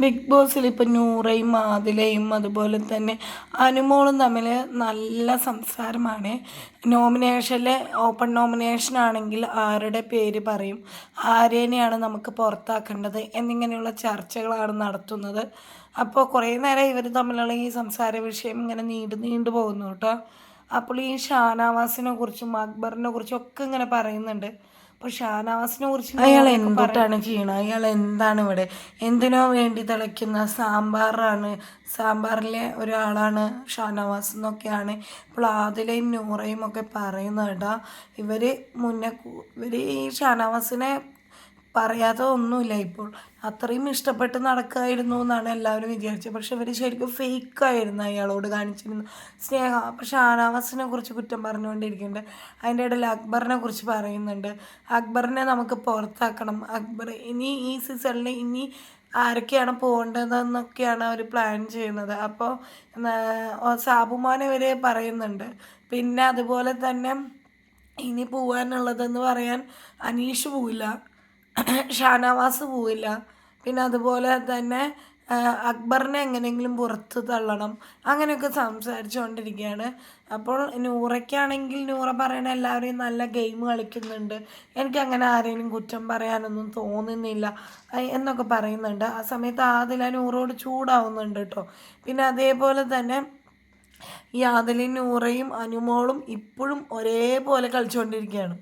Big ബോസിൽ ഇപ്പം നൂറയും ആദിലയും അതുപോലെ തന്നെ അനുമോളും തമ്മിൽ നല്ല സംസാരമാണ്. നോമിനേഷനിലെ ഓപ്പൺ നോമിനേഷൻ ആണെങ്കിൽ ആരുടെ പേര് പറയും ആരേനെയാണ് നമുക്ക് പുറത്താക്കേണ്ടത് എന്നിങ്ങനെയുള്ള ചർച്ചകളാണ് നടത്തുന്നത്. അപ്പോൾ കുറേ നേരം ഇവർ തമ്മിലുള്ള ഈ സംസാര വിഷയം ഇങ്ങനെ നീണ്ടു നീണ്ടു പോകുന്നു കേട്ടോ. അപ്പോൾ ഈ ഷാനാവാസിനെ കുറിച്ചും അക്ബറിനെ കുറിച്ചും ഒക്കെ ഇങ്ങനെ പറയുന്നുണ്ട്. അപ്പോൾ ഷാനവാസിനെ കുറിച്ച് അയാൾ എന്തൊട്ടാണ് ചെയ്യണത് അയാൾ എന്താണ് ഇവിടെ? എന്തിനോ വേണ്ടി തിളയ്ക്കുന്ന സാമ്പാറാണ്. സാമ്പാറിലെ ഒരാളാണ് ഷാനവാസ് എന്നൊക്കെയാണ് ഇപ്പോൾ ആദിലയും നൂറയും ഒക്കെ പറയുന്നത് കേട്ടോ. ഇവർ മുന്നേ ഇവർ ഈ ഷാനവാസിനെ പറയാത്ത ഒന്നുമില്ല ഇപ്പോൾ. അത്രയും ഇഷ്ടപ്പെട്ട് നടക്കായിരുന്നു എന്നാണ് എല്ലാവരും വിചാരിച്ചത്. പക്ഷെ ഇവർ ശരിക്കും ഫേക്കായിരുന്നു അയാളോട് കാണിച്ചിരുന്നു സ്നേഹ പക്ഷെ ആനാവാസിനെ കുറിച്ച് കുറ്റം പറഞ്ഞുകൊണ്ടിരിക്കുന്നുണ്ട്. അതിന്റെ ഇടയിൽ അക്ബറിനെ കുറിച്ച് പറയുന്നുണ്ട്. അക്ബറിനെ നമുക്ക് പുറത്താക്കണം. അക്ബർ ഇനി ഈ സീസണിൽ ഇനി ആരൊക്കെയാണ് പോകേണ്ടതെന്നൊക്കെയാണ് അവർ പ്ലാൻ ചെയ്യുന്നത്. അപ്പോൾ സാബുമാനെ വരെ പറയുന്നുണ്ട്. പിന്നെ അതുപോലെ തന്നെ ഇനി പോകാനുള്ളതെന്ന് പറയാൻ അനീഷ് പോവില്ല. ഷാനവാസ് പോവില്ല. പിന്നെ അതുപോലെ തന്നെ അക്ബറിനെ എങ്ങനെയെങ്കിലും പുറത്ത് തള്ളണം. അങ്ങനെയൊക്കെ സംസാരിച്ചുകൊണ്ടിരിക്കുകയാണ്. അപ്പോൾ നൂറയ്ക്കാണെങ്കിൽ നൂറ പറയണ എല്ലാവരെയും നല്ല ഗെയിം കളിക്കുന്നുണ്ട്. എനിക്ക് അങ്ങനെ ആരെയും കുറ്റം പറയാനൊന്നും തോന്നുന്നില്ല എന്നൊക്കെ പറയുന്നുണ്ട്. ആ സമയത്ത് ആദില നൂറോട് ചൂടാവുന്നുണ്ട് കേട്ടോ. പിന്നെ അതേപോലെ തന്നെ ഈ ആദിലും നൂറയും അനുമോളും ഇപ്പോഴും ഒരേപോലെ കളിച്ചുകൊണ്ടിരിക്കുകയാണ്.